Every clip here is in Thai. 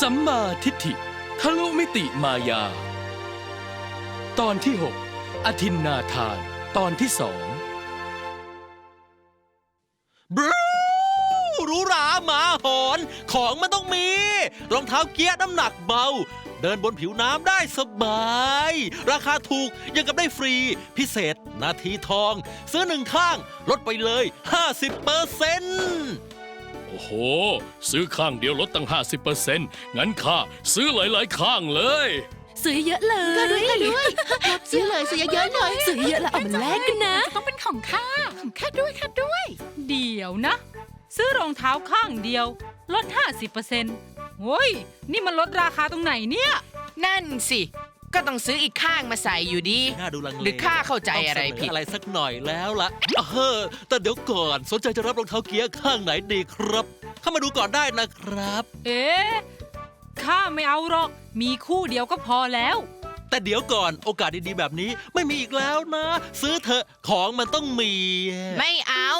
สัมมาทิฏฐิ ทะลุมิติมายา ตอนที่ 6 อธินนาทาน ตอนที่สองบรูหรูหราหมาหอน ของมันต้องมี รองเท้าเกียร์น้ำหนักเบา เดินบนผิวน้ำได้สบาย ราคาถูกยังกับได้ฟรี พิเศษ นาทีทอง ซื้อหนึ่งข้าง ลดไปเลย 50เปอร์เซ็นต์ โอ้โห ซื้อข้างเดียวลดตั้ง 50%งั้นข้าซื้อหลายๆข้างเลย ซื้อเยอะเลยก็ด้วยก็ด้วยซื้อเลยซื้อเยอะๆเลยซื้อเยอะแล้วเอามาแลกกันนะ ต้องเป็นของข้าของข้าด้วยข้าด้วย เดี๋ยวนะ ซื้อรองเท้าข้างเดียวลด 50%โอ้ย นี่มันลดราคาตรงไหนเนี่ย นั่นสิ ก็ต้องซื้ออีกข้างมาใส่อยู่ดี น่าดูลังเลหรือข้าเข้าใจอะไรต้งเสนผิดอะไรสักหน่อยแล้วล่ะเออแต่เดี๋ยวก่อนสนใจจะรับรองเท้าเกียร์ข้างไหนดีครับ เข้ามาดูก่อนได้นะครับ เอ๊ะข้าไม่เอาหรอก มีคู่เดียวก็พอแล้ว แต่เดี๋ยวก่อนโอกาสดีๆแบบนี้ไม่มีอีกแล้วนะ ซื้อเถอะของมันต้องมี ไม่เอา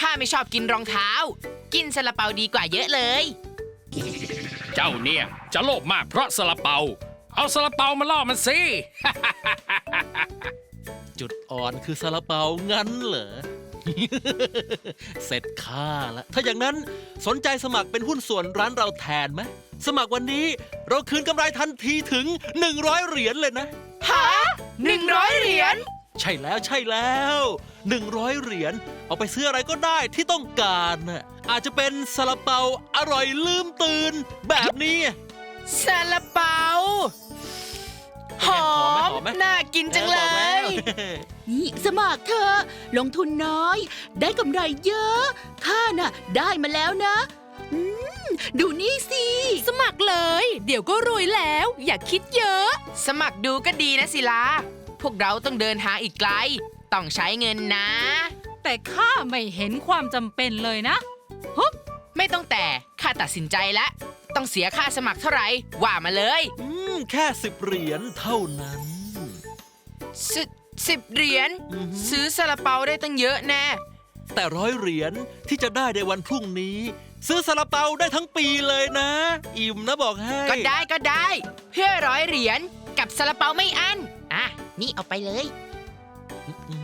ข้าไม่ชอบกินรองเท้า กินซาลาเปาดีกว่าเยอะเลย เจ้าเนี่ยจะโลภมากเพราะสลาเปา เอาสลาเปามาล่อมันสิ จุดอ่อนคือซาลาเปางั้นเหรอ เสร็จค่าละ ถ้าอย่างนั้นสนใจสมัครเป็นหุ้นส่วนร้านเราแทนไหม สมัครวันนี้เราคืนกำไรทันทีถึง 100 เหรียญเลยนะ ฮะหนึ่งร้อยเหรียญ ใช่แล้วใช่แล้ว 100 เหรียญเอาไปซื้ออะไรก็ได้ที่ต้องการน่ะอาจจะเป็นซาลาเปาอร่อยลืมตื่น แบบนี้ ซาลาเปา หอหอมมไหมหอมไหม น่ากินจังเลออบอกแวย นี่สมัครเธอะลงทุนน้อย ได้กำไรเยอะ ข้าน่ะ ได้มาแล้วนะ อืม ดูนี่สิ สมัครเลย เดี๋ยวก็รวยแล้ว อย่าคิดเยอะ สมัครดูก็ดีนะศิลา พวกเราต้องเดินหาอีกไกล ต้องใช้เงินนะ แต่ข้าไม่เห็นความจำเป็นเลยนะ ไม่ต้องแต่ ข้าตัดสินใจแล้ว ต้องเสียค่าสมัครเท่าไหร่ว่ามาเลยอืมแค่สิบเหรียญเท่านั้น สิสิบเหรียญอือหือ ซื้อซาลาเปาได้ตั้งเยอะแน่ แต่ร้อยเหรียญที่จะได้ในวันพรุ่งนี้ ซื้อซาลาเปาได้ทั้งปีเลยนะ อิ่มนะบอกให้ก็ได้ก็ได้ เพื่อร้อยเหรียญกับซาลาเปาไม่อั้นอะนี่เอาไปเลย อื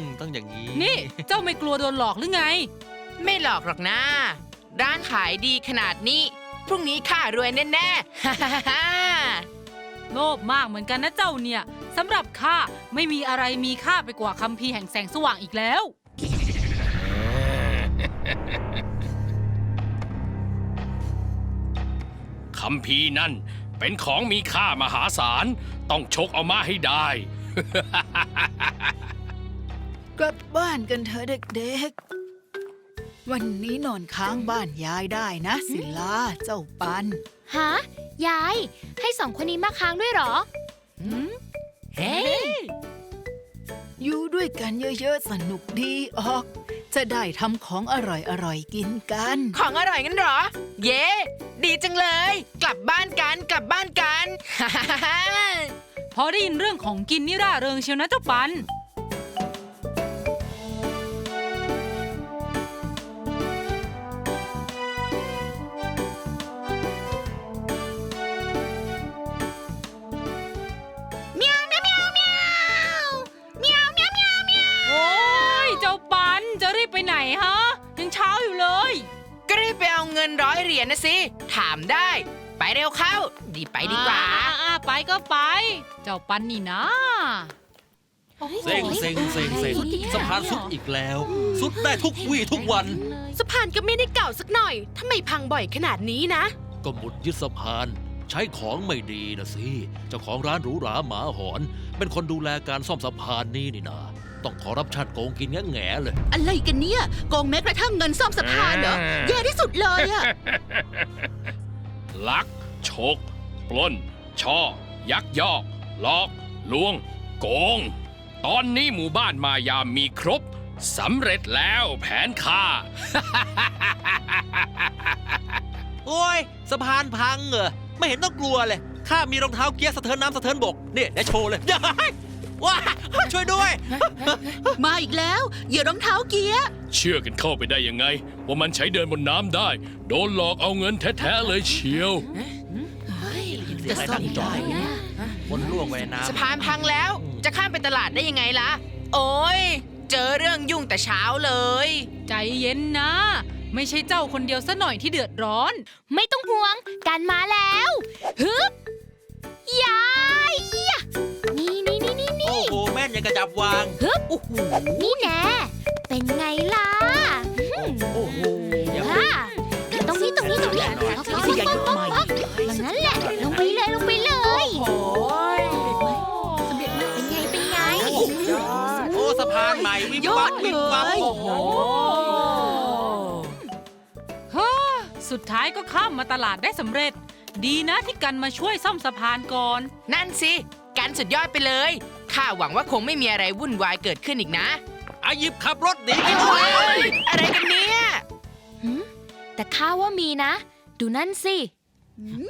มต้องอย่างนี้ นี่ เจ้าไม่กลัวโดนหลอกหรือไง ไม่หลอกหรอกนะร้านขายดีขนาดนี้ พรุ่งนี้ข้ารวยแน่ๆฮ่าฮ่าฮ่าโลภมากเหมือนกันนะเจ้าเนี่ยสำหรับข้าไม่มีอะไรมีค่าไปกว่าคำพีร์แห่งแสงสว่างอีกแล้ว คำพีร์นั่นเป็นของมีค่ามหาศาล ต้องชกเอามาให้ได้ กลับบ้านกันเถอะเด็กๆ วันนี้นอนค้างบ้านยายได้นะ ศิลาเจ้าปันฮะยาย ให้สองคนนี้มาค้างด้วยเหรอเฮ้ยอยู่ด้วยกันเยอะๆ สนุกดีออก จะได้ทำของอร่อยๆ กินกัน ของอร่อยงั้นเหรอ เย้ดีจังเลย กลับบ้านกันกลับบ้านกันฮ่าฮ่าฮ่าฮ่าพอได้ยินเรื่องของกินนี่ร่าเริงเชียวนะเจ้าปัน นะสิ ถามได้ ไปเร็วเข้า ดีไปดีกว่าอ่อ่ไปก็ไป เจ้าปันนี่นะเซ็งเซ็งเซ็งเซ็งสะพานสุดอีกแล้ว สุดได้ทุกวี่ทุกวัน สะพานก็ไม่ได้เก่าสักหน่อยทำไมพังบ่อยขนาดนี้นะ ก็หมุดยึดสะพาน ใช้ของไม่ดีนะสิเจ้าของร้านหรูหราหมาหอน เป็นคนดูแลการซ่อมสะพานนี่นี่นาต้องขอรับชันโกงกินแง่แง่ๆเลย อะไรกันเนี่ยโกงแม้กระทั่งเงินซ่อมสะพานเหรอ แย่ที่ สุดเลยอะลัก ฉก ปล้น ช่อ ยักยอกหลอก ลวง โกง ตอนนี้หมู่บ้านมายามมีครบสำเร็จแล้วแผนข้าโอ้ยสะพานพังเหรอไม่เห็นต้องกลัวเลยข้ามีรองเท้าเกียร์สะเทินน้ำสะเทินบกนี่เดี๋ยวโชว์เลย ว้าช่วยด้วย มาอีกแล้วเหยื่อรองเท้าเกียร์เชื่อกันเข้าไปได้ยังไง ว่ามันใช้เดินบนน้ำได้ โดนหลอกเอาเงินแท้ๆเลยเชียว จะซ่อมได้ไหมเนี่ยคนล่วงไปในน้ำสะพานพังแล้ว จะข้ามไปตลาดได้ยังไงล่ะ โอ้ย เจอเรื่องยุ่งแต่เช้าเลย ใจเย็นนะ ไม่ใช่เจ้าคนเดียวซะหน่อยที่เดือดร้อน ไม่ต้องห่วง กันมาแล้วฮึบยายนี่นี่นี่นี่ นี่โอ้โหแม่นยังกระจับวางฮึบนี่แน่เป็นไงล่ะโอ้โหอย่าอ่าตรงนี้ตรงนี้ตรงนี้สิอย่ายกใหม่อย่างนั้นแหละ ลงไปเลยลงไปเลย โอ้ยสำเร็จไหมเป็นไงเป็นไง โอ้สะพานใหม่วิบยอวัดบเลยวิบวับโอ้โหฮ่าสุดท้ายก็ข้ามมาตลาดได้สำเร็จ ดีนะที่กันมาช่วยซ่อมสะพานก่อน นั่นสิ การสุดยอดไปเลย ข้าหวังว่าคงไม่มีอะไรวุ่นวายเกิดขึ้นอีกนะอายิบขับรถหนีไปโอ้ด้วยยอะไรกันเนี่ย หืมแต่ข้าว่ามีนะ ดูนั่นสิ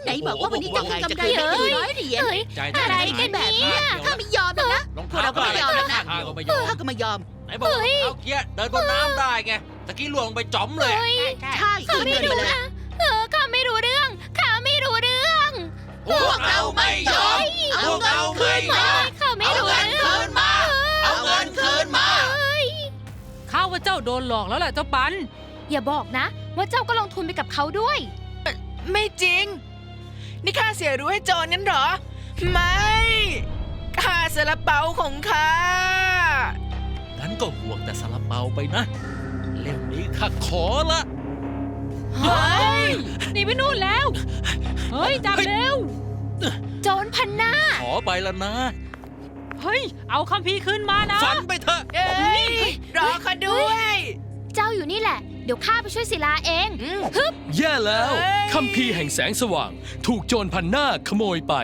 ไหนบอกว่าวันนี้จะมีกำไรไม่กี่ร้อยเหรียญเฮ้ย ใจอะไรกันแบบเนี่เนี้ยยข้าไม่ยอมหรอกนะ รองพวกเท้าเราก็ไม่ยอมแล้วนะข้าก็ไม่ยอมข้าก็ไม่ยอม ไหนบอกว่ารองเท้าเกียร์เดินบนน้ำได้ไงตะกี้ล่วงไปจ๋อมเลย เฮ้ยใช่คืนเงินไปเลยเออข้าไม่รู้เรื่องข้าไม่รู้เรื่อง พวกเราไม่ยอม พวกเราไม่ยอมข้าไม่รู้ เรื่องเอาเงินคืนมา เอาเงินคืนมาเฮ้ยข้าว่าเจ้าโดนหลอกแล้วล่ะเจ้าปัน อย่าบอกนะ ว่าเจ้าก็ลงทุนไปกับเขาด้วย ไม่จริง นี่ข้าเสียรู้ให้โจรงั้นเหรอ ไม่ข้าสละเปาของข้า งั้นก็ห่วงแต่ซาลาเปาไปนะ เล่มนี้ข้าขอละ เฮ้ยหนีไปนู่นแล้ว เฮ้ยจับเร็ว โจรพันหน้า ขอไปแล้วนะ เฮ้ย เอาคัมภีร์ขึ้นมานะ ฝันไปเถอะ เอ้ยรอข้าด้วย เจ้าอยู่นี่แหละ เดี๋ยวข้าไปช่วยศิลาเองอืมแย่แล้วเฮ้ย คัมภีร์แห่งแสงสว่าง ถูกโจรพันหน้าขโมยไป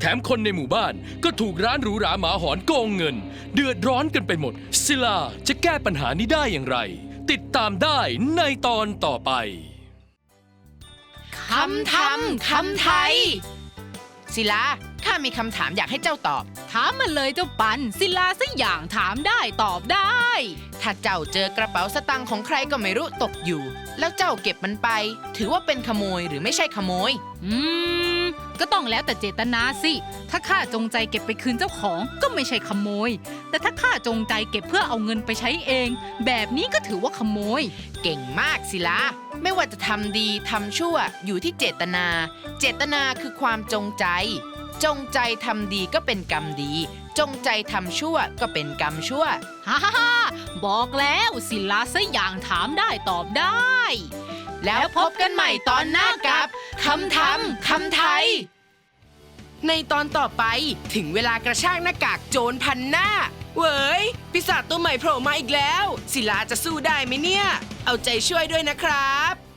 แถมคนในหมู่บ้านก็ถูกร้านหรูหราหมาหอนโกงเงิน เดือดร้อนกันไปหมด ศิลาจะแก้ปัญหานี้ได้อย่างไร ติดตามได้ในตอนต่อไป คำทำคำไทย ศิลา ข้ามีคำถามอยากให้เจ้าตอบ ถามมาเลยเจ้าปัน ศิลาสักอย่างถามได้ตอบได้ ถ้าเจ้าเจอกระเป๋าสตางค์ของใครก็ไม่รู้ตกอยู่ แล้วเจ้าเก็บมันไป ถือว่าเป็นขโมยหรือไม่ใช่ขโมย อืม ก็ต้องแล้วแต่เจตนาสิ ถ้าข้าจงใจเก็บไปคืนเจ้าของก็ไม่ใช่ขโมย แต่ถ้าข้าจงใจเก็บเพื่อเอาเงินไปใช้เอง แบบนี้ก็ถือว่าขโมย เก่งมากศิลาไม่ว่าจะทำดีทำชั่วอยู่ที่เจตนา เจตนาคือความจงใจ จงใจทำดีก็เป็นกรรมดี จงใจทำชั่วก็เป็นกรรมชั่ว ฮ่าฮ่าฮ่าบอกแล้วศิลาสักอย่างถามได้ตอบได้ แล้วพบกันใหม่ตอนหน้ากับคำทำคำไทย ในตอนต่อไปถึงเวลากระชากหน้ากากโจรพันหน้า เว้ยปีศาจตัวใหม่โผล่มาอีกแล้ว ศิลาจะสู้ได้ไหมเนี่ย เอาใจช่วยด้วยนะครับ